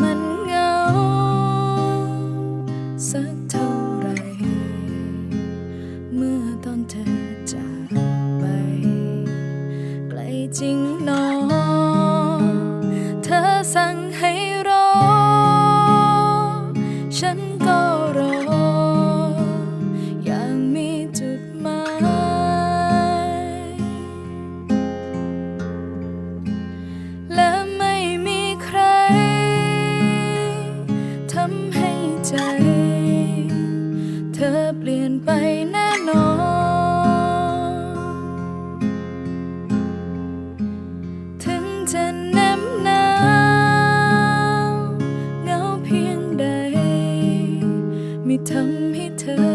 มันเงา สักเท่าไร เมื่อตอนเธอจากไป ไกลจริงนอ เธอแนบหนาวเงาเพียงใด ไม่ทำให้เธอ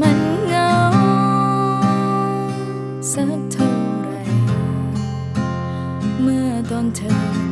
มันเงา สักเท่าไร เมื่อตอนเธอ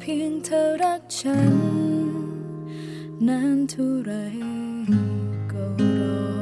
เพียงเธอรักฉัน นานเท่าไรก็รอ